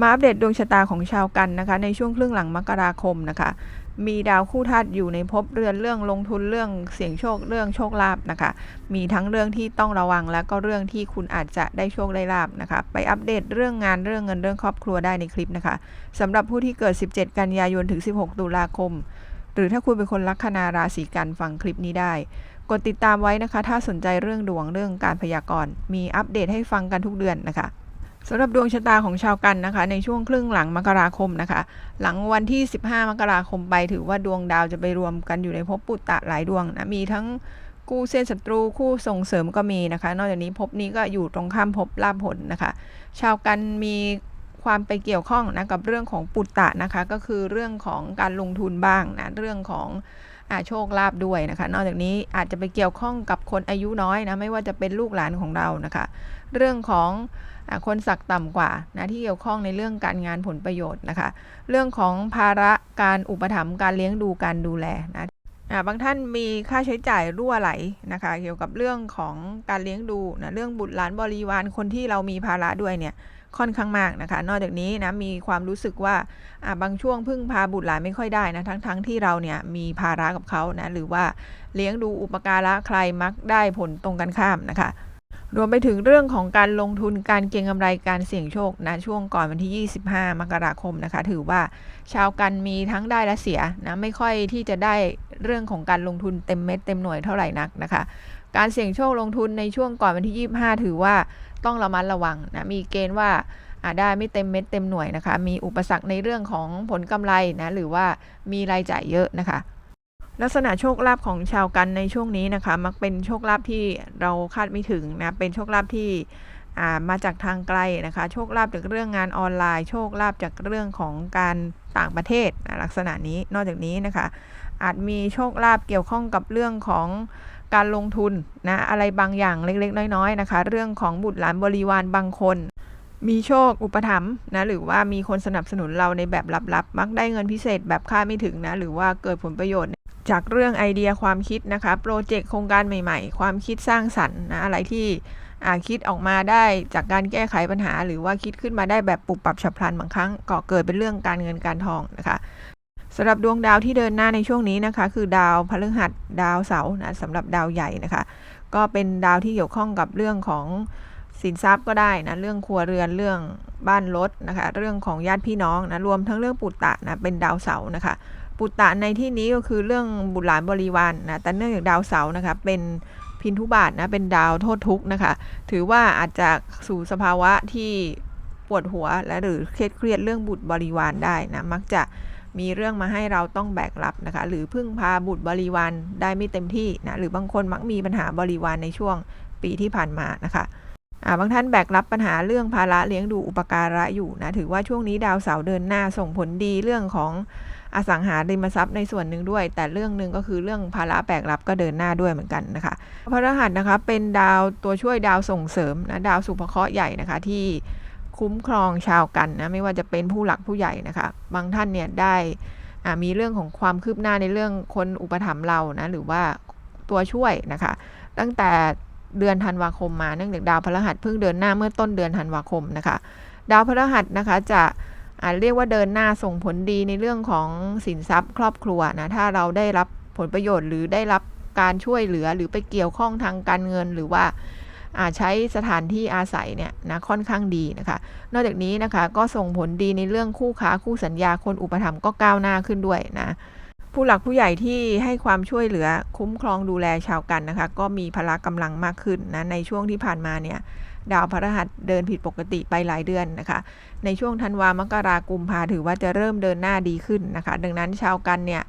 มาอัปเดตดวงชะตาของชาวกันนะคะ ในช่วงครึ่งหลังมกราคมนะคะ มีดาวคู่ธาตุอยู่ในภพเรือนเรื่องลงทุนเรื่องเสี่ยงโชคเรื่องโชคลาภนะคะ มีทั้งเรื่องที่ต้องระวังและก็เรื่องที่คุณอาจจะได้โชคได้ลาภนะคะ ไปอัปเดตเรื่องงานเรื่องเงินเรื่องครอบครัวได้ในคลิปนะคะสำหรับผู้ที่เกิด 17 กันยายนถึง 16 ตุลาคม หรือถ้าคุณเป็นคนลัคนาราศีกันฟังคลิปนี้ได้กดติดตามไว้นะคะ ถ้าสนใจเรื่องดวงเรื่องการพยากรณ์มีอัปเดตให้ฟังกันทุกเดือนนะคะ สำหรับดวงชะตาของชาวกันนะคะ ในช่วงครึ่งหลังมกราคมนะคะ หลังวันที่ 15 มกราคมไปถือว่าดวงดาวจะไปรวมกันอยู่ในภพปุตตะหลายดวงนะมีทั้งกู้เส้นศัตรูคู่ส่งเสริมก็มีนะคะ นอกจากนี้ภพนี้ก็อยู่ตรงข้ามภพลาภผลนะคะ ชาวกันมีความไปเกี่ยวข้องนะกับเรื่องของปุตตะนะคะ ก็คือเรื่องของการลงทุนบ้างนะเรื่องของอาโชคลาภด้วยนะคะ นอกจากนี้อาจจะไปเกี่ยวข้องกับคนอายุน้อยนะไม่ว่าจะเป็นลูกหลานของเรานะคะ เรื่องของ คนศักดิ์ต่ำกว่านะที่เกี่ยวข้องในเรื่องการงานผลประโยชน์นะคะ เรื่องของภาระการอุปถัมภ์การเลี้ยงดูการดูแลนะาบางท่านมีค่าใช้จ่ายรั่วไหลนะคะ เกี่ยวกับเรื่องของการเลี้ยงดูนะเรื่องบุตรหลานบริวารคนที่เรามีภาระด้วยเนี่ยค่อนข้างมากนะคะ นอกจากนี้นะมีความรู้สึกว่าอ่าบางช่วงพึ่งพาบุตรหลานไม่ค่อยได้นะทั้งๆทที่เราเนี่ยมีภาระกับเขานะหรือว่าเลี้ยงดูอุปการะใครมักได้ผลตรงกันข้ามนะคะ รวมไปถึงเรื่องของการลงทุนการเก็งกำไรการเสี่ยงโชคนะช่วงก่อนวันที่ 25 มกราคมนะคะ ถือว่าชาวกันมีทั้งได้และเสียนะไม่ค่อยที่จะได้เรื่องของการลงทุนเต็มเม็ดเต็มหน่วยเท่าไหร่นักนะคะ การเสี่ยงโชคลงทุนในช่วงก่อนวันที่ 25 ถือว่าต้องระมัดระวังนะมีเกณฑ์ว่าอาจได้ไม่เต็มเม็ดเต็มหน่วยนะคะ มีอุปสรรคในเรื่องของผลกำไรนะหรือว่ามีรายจ่ายเยอะนะคะ ลักษณะโชคลาภของชาวกันในช่วงนี้นะคะ มักเป็นโชคลาภที่เราคาดไม่ถึงนะ เป็นโชคลาภที่มาจากทางไกลนะคะ โชคลาภจากเรื่องงานออนไลน์ โชคลาภจากเรื่องของการต่างประเทศนะลักษณะนี้ นอกจากนี้นะคะ อาจมีโชคลาภเกี่ยวข้องกับเรื่องของการลงทุนนะ อะไรบางอย่างเล็กๆ น้อยๆนะคะ เรื่องของบุตรหลานบริวารบางคน มีโชคอุปถัมภ์นะ หรือว่ามีคนสนับสนุนเราในแบบลับๆ มักได้เงินพิเศษแบบคาดไม่ถึงนะ หรือว่าเกิดผลประโยชน์ จากเรื่องไอเดียความคิดนะคะโปรเจกต์โครงการใหม่ๆ ความคิดสร้างสรรค์นะอะไรที่อาคิดออกมาได้จากการแก้ไขปัญหา หรือว่าคิดขึ้นมาได้แบบปุบปรับฉับพลันบางครั้งก็เกิดเป็นเรื่องการเงินการทองนะคะสำหรับดวงดาวที่เดินหน้าในช่วงนี้นะคะ คือดาวพฤหัสดาวเสาร์นะสำหรับดาวใหญ่นะคะ ก็เป็นดาวที่เกี่ยวข้องกับเรื่องของสินทรัพย์ก็ได้นะเรื่องครัวเรือนเรื่องบ้านรถนะคะ เรื่องของญาติพี่น้องนะรวมทั้งเรื่องปุตตะนะเป็นดาวเสาร์นะคะ ปุตตะในที่นี้ก็คือเรื่องบุตรหลานบริวารนนะแต่เนื่องจากดาวเสาร์นะคะเป็นพินทุบาทนะเป็นดาวโทษทุกข์นะคะ ถือว่าอาจจะสู่สภาวะที่ปวดหัวและหรือเครียดเครียดเรื่องบุตรบริวารได้นะมักจะมีเรื่องมาให้เราต้องแบกรับนะคะ หรือพึ่งพาบุตรบริวารได้ไม่เต็มที่นะหรือบางคนมักมีปัญหาบริวารในช่วงปีที่ผ่านมานะคะ บางท่านแบกรับปัญหาเรื่องภาระเลี้ยงดูอุปการะอยู่นะ ถือว่าช่วงนี้ดาวเสาร์เดินหน้าส่งผลดีเรื่องของอสังหาริมทรัพย์ในส่วนหนึ่งด้วย แต่เรื่องหนึ่งก็คือเรื่องภาระแบกรับก็เดินหน้าด้วยเหมือนกันนะคะพระรหัสนะคะเป็นดาวตัวช่วยดาวส่งเสริมนะดาวสุภเคราะห์ใหญ่นะคะที่คุ้มครองชาวกันนะไม่ว่าจะเป็นผู้หลักผู้ใหญ่นะคะ บางท่านเนี่ยได้มีเรื่องของความคืบหน้าในเรื่องคนอุปถัมภ์เรานะหรือว่าตัวช่วยนะคะ ตั้งแต่ เดือนธันวาคมมาเนื่องจากดาวพฤหัสเพิ่งเดินหน้าเมื่อต้นเดือนธันวาคมนะคะ ดาวพฤหัสนะคะจะอาจเรียกว่าเดินหน้าส่งผลดีในเรื่องของสินทรัพย์ครอบครัวนะถ้าเราได้รับผลประโยชน์หรือได้รับการช่วยเหลือหรือไปเกี่ยวข้องทางการเงินหรือว่าอาใช้สถานที่อาศัยเนี่ยนะค่อนข้างดีนะคะ นอกจากนี้นะคะก็ส่งผลดีในเรื่องคู่ค้าคู่สัญญาคนอุปถัมภ์ก็ก้าวหน้าขึ้นด้วยนะ ผู้หลักผู้ใหญ่ที่ให้ความช่วยเหลือคุ้มครองดูแลชาวกันนะคะ ก็มีพละกำลังมากขึ้นนะในช่วงที่ผ่านมาเนี่ยดาวพระหัสเดินผิดปกติไปหลายเดือนนะคะ ในช่วงธันวามกรากุมภาถือว่าจะเริ่มเดินหน้าดีขึ้นนะคะ ดังนั้นชาวกันเนี่ย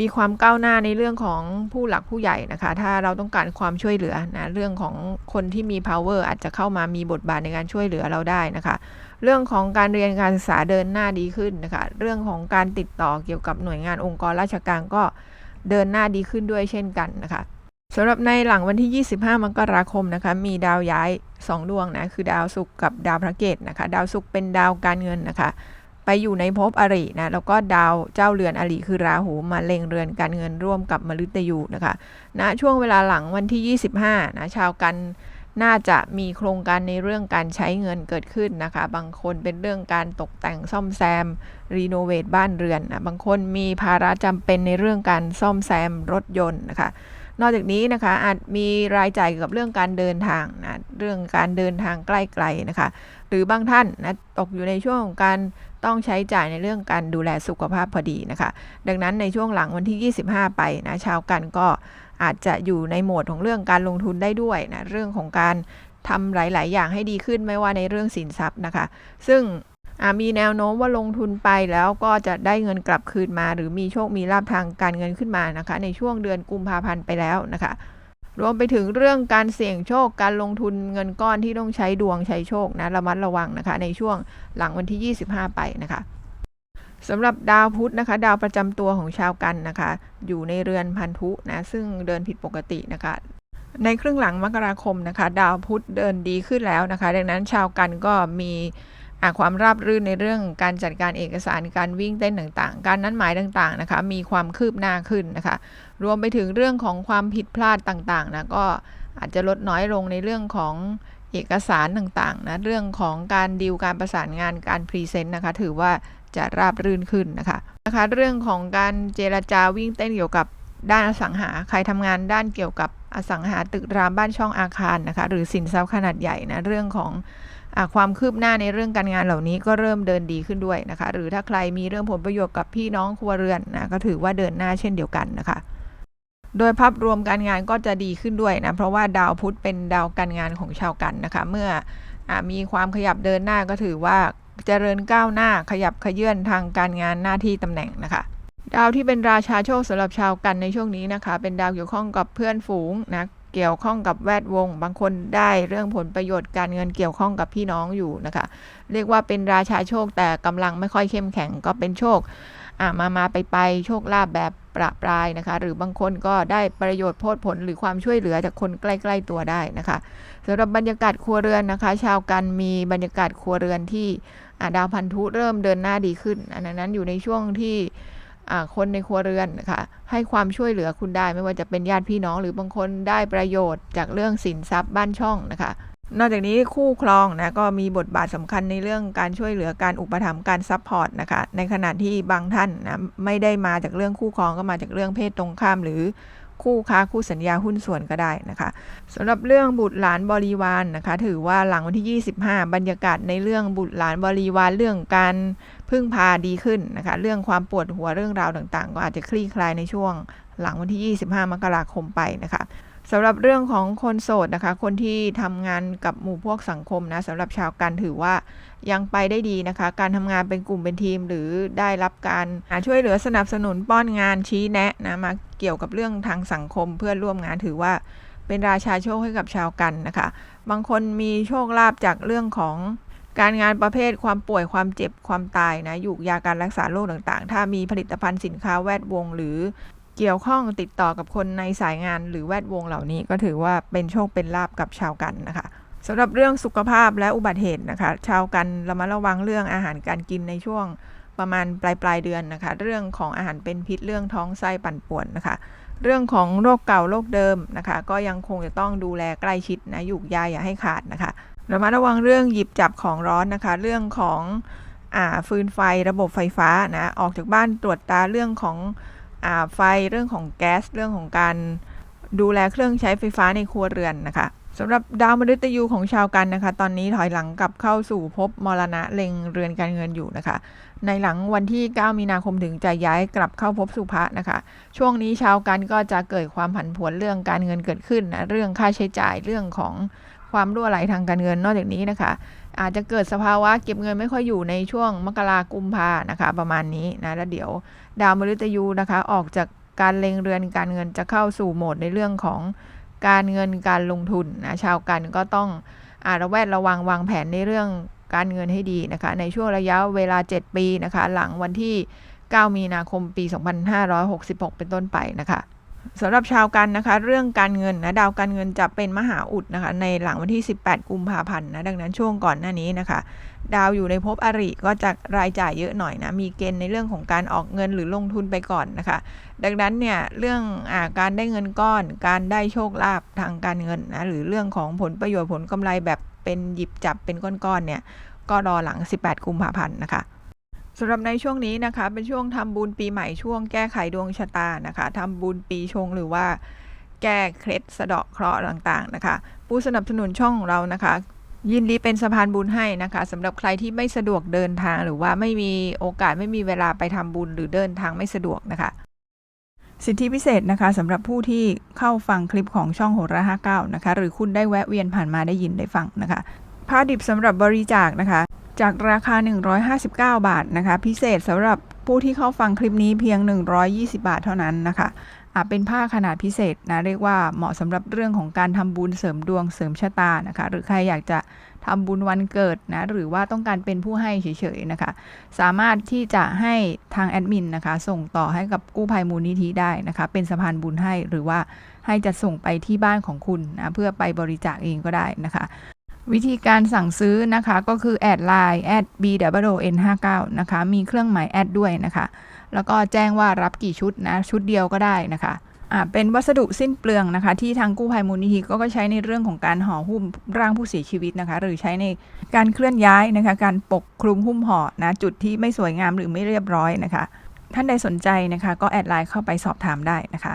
มีความก้าวหน้าในเรื่องของผู้หลักผู้ใหญ่นะคะ ถ้าเราต้องการความช่วยเหลือนะเรื่องของคนที่มี power อาจจะเข้ามามีบทบาทในการช่วยเหลือเราได้นะคะ เรื่องของการเรียนการศึกษาเดินหน้าดีขึ้นนะคะ เรื่องของการติดต่อเกี่ยวกับหน่วยงานองค์กรราชการก็เดินหน้าดีขึ้นด้วยเช่นกันนะคะสำหรับในหลังวันที่ 25 มกราคมนะคะ มีดาวย้าย 2 ดวงนะ คือดาวศุกร์กับดาวพระเกตนะคะ ดาวศุกร์เป็นดาวการเงินนะคะ ไปอยู่ในภพอรินะแล้วก็ดาวเจ้าเรือนอริคือราหูมาเล็งเรือนการเงินร่วมกับมฤตยูนะคะณนะช่วงเวลาหลังวันที่ 25นะชาวกันน่าจะมีโครงการในเรื่องการใช้เงินเกิดขึ้นนะคะ บางคนเป็นเรื่องการตกแต่งซ่อมแซม รีโนเวทบ้านเรือนนะบางคนมีภาระจำเป็นในเรื่องการซ่อมแซมรถยนต์นะคะ นอกจากนี้นะคะอาจมีรายจ่ายเกี่ยวกับเรื่องการเดินทางนะเรื่องการเดินทางใกล้ๆนะคะ หรือบางท่านนะตกอยู่ในช่วงของการต้องใช้จ่ายในเรื่องการดูแลสุขภาพพอดีนะคะ ดังนั้นในช่วงหลังวันที่ 25 ไปนะชาวกันก็อาจจะอยู่ในโหมดของเรื่องการลงทุนได้ด้วยนะเรื่องของการทำหลาย ๆ อย่างให้ดีขึ้นไม่ว่าในเรื่องสินทรัพย์นะคะ ซึ่ง มีแนวโน้มว่าลงทุนไปแล้วก็จะได้เงินกลับคืนมา หรือมีโชคมีลาภทางการเงินขึ้นมานะคะ ในช่วงเดือนกุมภาพันธ์ไปแล้วนะคะ รวมไปถึงเรื่องการเสี่ยงโชคการลงทุนเงินก้อนที่ต้องใช้ดวงใช้โชคนะระมัดระวังนะคะ ในช่วงหลังวันที่ 25 ไปนะคะสำหรับดาวพุธนะคะ ดาวประจำตัวของชาวกันนะคะ อยู่ในเรือนพันธุนะซึ่งเดินผิดปกตินะคะ ในครึ่งหลังมกราคมนะคะ ดาวพุธเดินดีขึ้นแล้วนะคะ ดังนั้นชาวกันก็มี ความราบรื่นในเรื่องการจัดการเอกสารการวิ่งเต้นต่างๆ การนัดหมายต่างๆนะคะมีความคืบหน้าขึ้นนะคะ รวมไปถึงเรื่องของความผิดพลาดต่างๆนะก็อาจจะลดน้อยลงในเรื่องของเอกสารต่างๆนะเรื่องของการดีลการประสานงานการพรีเซนต์นะคะถือว่าจะราบรื่นขึ้นนะคะนะคะ เรื่องของการเจรจาวิ่งเต้นเกี่ยวกับด้านอสังหา ใครทำงานด้านเกี่ยวกับอสังหาตึกรามบ้านช่องอาคารนะคะ หรือสินทรัพย์ขนาดใหญ่นะเรื่องของ ความคืบหน้าในเรื่องการงานเหล่านี้ก็เริ่มเดินดีขึ้นด้วยนะคะ หรือถ้าใครมีเรื่องผลประโยชน์กับพี่น้องครัวเรือนนะก็ถือว่าเดินหน้าเช่นเดียวกันนะคะโดยภาพรวมการงานก็จะดีขึ้นด้วยนะ เพราะว่าดาวพุธเป็นดาวการงานของชาวกันนะคะ เมื่ออมีความขยับเดินหน้าก็ถือว่าเจริญก้าวหน้าขยับขยื่นทางการงานหน้าที่ตำแหน่งนะคะ ดาวที่เป็นราชาโชคสำหรับชาวกันในช่วงนี้นะคะ เป็นดาวเกี่ยวข้องกับเพื่อนฝูงนะ เกี่ยวข้องกับแวดวง บางคนได้เรื่องผลประโยชน์การเงินเกี่ยวข้องกับพี่น้องอยู่นะคะ เรียกว่าเป็นราชาโชคแต่กำลังไม่ค่อยเข้มแข็งก็เป็นโชคอ่ามามาไปไปโชคลาภแบบประปรายนะคะ หรือบางคนก็ได้ประโยชน์โพดผลหรือความช่วยเหลือจากคนใกล้ ๆตัวได้นะคะสำหรับบรรยากาศครัวเรือนนะคะ ชาวกันมีบรรยากาศครัวเรือนที่ดาวพันธุเริ่มเดินหน้าดีขึ้น อันนั้นอยู่ในช่วงที่ คนในครัวเรือนนะคะให้ความช่วยเหลือคุณได้ไม่ว่าจะเป็นญาติพี่น้องหรือบางคนได้ประโยชน์จากเรื่องสินทรัพย์บ้านช่องนะคะ นอกจากนี้คู่ครองนะก็มีบทบาทสำคัญในเรื่องการช่วยเหลือการอุปถัมภ์การซัพพอร์ตนะคะในขณะที่บางท่านนะไม่ได้มาจากเรื่องคู่ครองก็มาจากเรื่องเพศตรงข้ามหรือคู่ค้าคู่สัญญาหุ้นส่วนก็ได้นะคะสำหรับเรื่องบุตรหลานบริวารนนะคะ ถือว่าหลังวันที่ 25 บรรยากาศในเรื่องบุตรหลานบริวารเรื่องการ พึ่งพาดีขึ้นนะคะ เรื่องความปวดหัวเรื่องราวต่างๆ ก็อาจจะคลี่คลายในช่วงหลังวันที่ 25 มกราคมไปนะคะสำหรับเรื่องของคนโสดนะคะ คนที่ทำงานกับหมู่พวกสังคมนะสำหรับชาวกันถือว่ายังไปได้ดีนะคะ การทำงานเป็นกลุ่มเป็นทีม หรือได้รับการช่วยเหลือสนับสนุนป้อนงานชี้แนะนะมาเกี่ยวกับเรื่องทางสังคมเพื่อร่วมงานถือว่าเป็นราชาโชคให้กับชาวกันนะคะ บางคนมีโชคลาภจากเรื่องของ การงานประเภทความป่วยความเจ็บความตายนะอยู่ยาการรักษาโรคต่างๆ ถ้ามีผลิตภัณฑ์สินค้าแวดวง หรือเกี่ยวข้องติดต่อกับคนในสายงานหรือแวดวงเหล่านี้ ก็ถือว่าเป็นโชคเป็นลาบกับชาวกันนะคะสำหรับเรื่องสุขภาพและอุบัติเหตุนะคะ ชาวกันระมัดระวังเรื่องอาหารการกินในช่วงประมาณปลายปลายเดือนนะคะ เรื่องของอาหารเป็นพิษเรื่องท้องไส้ปั่นป่วนนะคะ เรื่องของโรคเก่าโรคเดิมนะคะ ก็ยังคงจะต้องดูแลใกล้ชิดนะอยู่ยาอย่าให้ขาดนะคะ ระมัดระวังเรื่องหยิบจับของร้อนนะคะ เรื่องของอ่าฟืนไฟระบบไฟฟ้านะออกจากบ้านตรวจตาเรื่องของอ่าไฟเรื่องของแก๊สเรื่องของการดูแลเครื่องใช้ไฟฟ้าในครัวเรือนนะคะสำหรับดาวมฤตยูของชาวกันนะคะ ตอนนี้ถอยหลังกลับเข้าสู่ภพมรณะเล็งเรือนการเงินอยู่นะคะ ในหลังวันที่ 9 มีนาคมถึงจะย้ายกลับเข้าภพสุภะนะคะ ช่วงนี้ชาวกันก็จะเกิดความผันผวนเรื่องการเงินเกิดขึ้นนะเรื่องค่าใช้จ่ายเรื่องของ ความรั่วไหลทางการเงินนอกจากนี้นะคะ อาจจะเกิดสภาวะเก็บเงินไม่ค่อยอยู่ในช่วงมกรากุมภานะคะ ประมาณนี้นะแล้วเดี๋ยวดาวมฤตยูนะคะ ออกจากการเล็งเรือนการเงินจะเข้าสู่โหมดในเรื่องของการเงินการลงทุนนะชาวกันก็ต้องอาระแวดระวังวางแผนในเรื่องการเงินให้ดีนะคะ ในช่วงระยะเวลา 7 ปีนะคะ หลังวันที่ 9 มีนาคมปี 2566 เป็นต้นไปนะคะ สำหรับชาวกันนะคะ เรื่องการเงินนะดาวการเงินจะเป็นมหาอุดนะคะ ในหลังวันที่ 18 กุมภาพันธ์นะดังนั้นช่วงก่อนหน้านี้นะคะ ดาวอยู่ในภพอริก็จะรายจ่ายเยอะหน่อยนะมีเกณฑ์ในเรื่องของการออกเงินหรือลงทุนไปก่อนนะคะ ดังนั้นเนี่ยเรื่องอาการได้เงินก้อน การได้โชคลาภทางการเงินนะหรือเรื่องของผลประโยชน์ผลกำไรแบบเป็นหยิบจับเป็นก้อนๆเนี่ยก็รอหลัง 18 กุมภาพันธ์นะคะ สำหรับในช่วงนี้นะคะ เป็นช่วงทำบุญปีใหม่ช่วงแก้ไขดวงชะตานะคะทำบุญปีชงหรือว่าแก้เคล็ดสะเดาะเคราะห์ต่างๆนะคะ ผู้สนับสนุนช่องของเรานะคะ ยินดีเป็นสะพานบุญให้นะคะสำหรับใครที่ไม่สะดวกเดินทางหรือว่าไม่มีโอกาสไม่มีเวลาไปทำบุญหรือเดินทางไม่สะดวกนะคะ สิทธิพิเศษนะคะสำหรับผู้ที่เข้าฟังคลิปของช่องโหราห้าเก้านะคะ หรือคุณได้แวะเวียนผ่านมาได้ยินได้ฟังนะคะผ้าดิบสำหรับบริจาคนะคะ จากราคา 159 บาทนะคะ พิเศษสำหรับผู้ที่เข้าฟังคลิปนี้เพียง 120 บาทเท่านั้นนะคะอะเป็นผ้าขนาดพิเศษนะ เรียกว่าเหมาะสำหรับเรื่องของการทำบุญเสริมดวงเสริมชะตานะคะ หรือใครอยากจะทำบุญวันเกิดนะ หรือว่าต้องการเป็นผู้ให้เฉยๆนะคะ สามารถที่จะให้ทางแอดมินนะคะ ส่งต่อให้กับกู้ภัยมูลนิธิได้นะคะ เป็นสะพานบุญให้หรือว่าให้จะส่งไปที่บ้านของคุณนะเพื่อไปบริจาคเองก็ได้นะคะ วิธีการสั่งซื้อนะคะก็คือแอดไลน์แอด b w n 5 9นะคะ มีเครื่องหมายแอดด้วยนะคะ แล้วก็แจ้งว่ารับกี่ชุดนะ ชุดเดียวก็ได้นะคะอ่าเป็นวัสดุสิ้นเปลืองนะคะ ที่ทางกู้ภัยมูลนิธิก็ใช้ในเรื่องของการห่อหุ้มร่างผู้เสียชีวิตนะคะ หรือใช้ในการเคลื่อนย้ายนะคะ การปกคลุมหุ้มห่อนะจุดที่ไม่สวยงามหรือไม่เรียบร้อยนะคะ ท่านใดสนใจนะคะ ก็แอดไลน์เข้าไปสอบถามได้นะคะ